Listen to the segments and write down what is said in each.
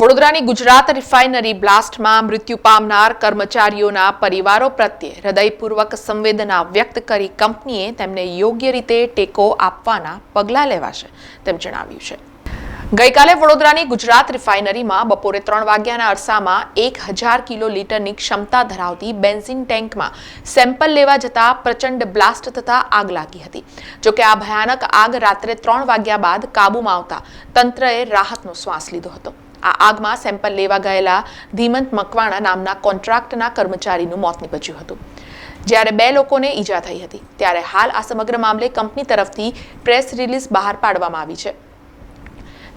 વડોદરાની ગુજરાત રિફાઇનરી બ્લાસ્ટમાં મૃત્યુ પામનાર કર્મચારીઓના પરિવારો પ્રત્યે હૃદયપૂર્વક સંવેદના વ્યક્ત કરી કંપનીએ તેમને યોગ્ય રીતે ટેકો આપવાના પગલાં લેવાશે તેમ જણાવ્યું છે. ગઈકાલે વડોદરાની ગુજરાત રિફાઇનરીમાં બપોરે ત્રણ વાગ્યાના અરસામાં એક હજાર કિલો લીટરની ક્ષમતા ધરાવતી બેન્ઝિન ટેન્કમાં સેમ્પલ લેવા જતા પ્રચંડ બ્લાસ્ટ થતા આગ લાગી હતી. જોકે આ ભયાનક આગ રાત્રે ત્રણ વાગ્યા બાદ કાબૂમાં આવતા તંત્રએ રાહતનો શ્વાસ લીધો હતો. આ આગમાં સેમ્પલ લેવા ગયેલા ધીમંત મકવાણા નામના કોન્ટ્રાક્ટના કર્મચારીનું મોત નીપજ્યું હતું. જ્યારે બે લોકોને ઈજા થઈ હતી, ત્યારે હાલ આ સમગ્ર મામલે કંપની તરફથી પ્રેસ રિલીઝ બહાર પાડવામાં આવી છે.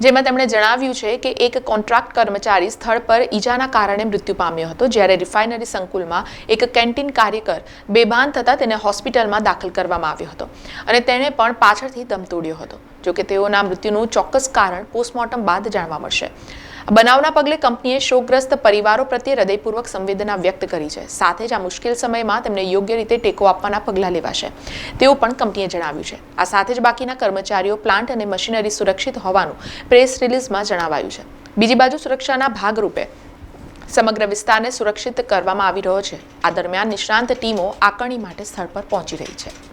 જેમાં તેમણે જણાવ્યું છે કે એક કોન્ટ્રાક્ટ કર્મચારી સ્થળ પર ઈજાના કારણે મૃત્યુ પામ્યો હતો, જ્યારે રિફાઇનરી સંકુલમાં એક કેન્ટીન કાર્યકર બેભાન થતાં તેને હોસ્પિટલમાં દાખલ કરવામાં આવ્યો હતો અને તેણે પણ પાછળથી દમ તોડ્યો હતો, જોકે તેઓના મૃત્યુનું ચોક્કસ કારણ પોસ્ટમોર્ટમ બાદ જાણવા મળશે. બનાવના પગલે કંપનીએ શોકગ્રસ્ત પરિવારો પ્રત્યે હૃદયપૂર્વક સંવેદના વ્યક્ત કરી છે. સાથે જ આ મુશ્કેલ સમયમાં તેમને યોગ્ય રીતે ટેકો આપવાના પગલાં લેવાશે. તેવું પણ કંપનીએ જણાવ્યું છે. આ સાથે જ બાકીના કર્મચારીઓ, પ્લાન્ટ અને મશીનરી સુરક્ષિત હોવાનું પ્રેસ રિલીઝમાં જણાવાયું છે. બીજી બાજુ સુરક્ષાના ભાગરૂપે સમગ્ર વિસ્તારને સુરક્ષિત કરવામાં આવી રહ્યો છે. આ દરમિયાન નિષ્ણાંત ટીમો આકારણી માટે સ્થળ પર પહોંચી રહી છે.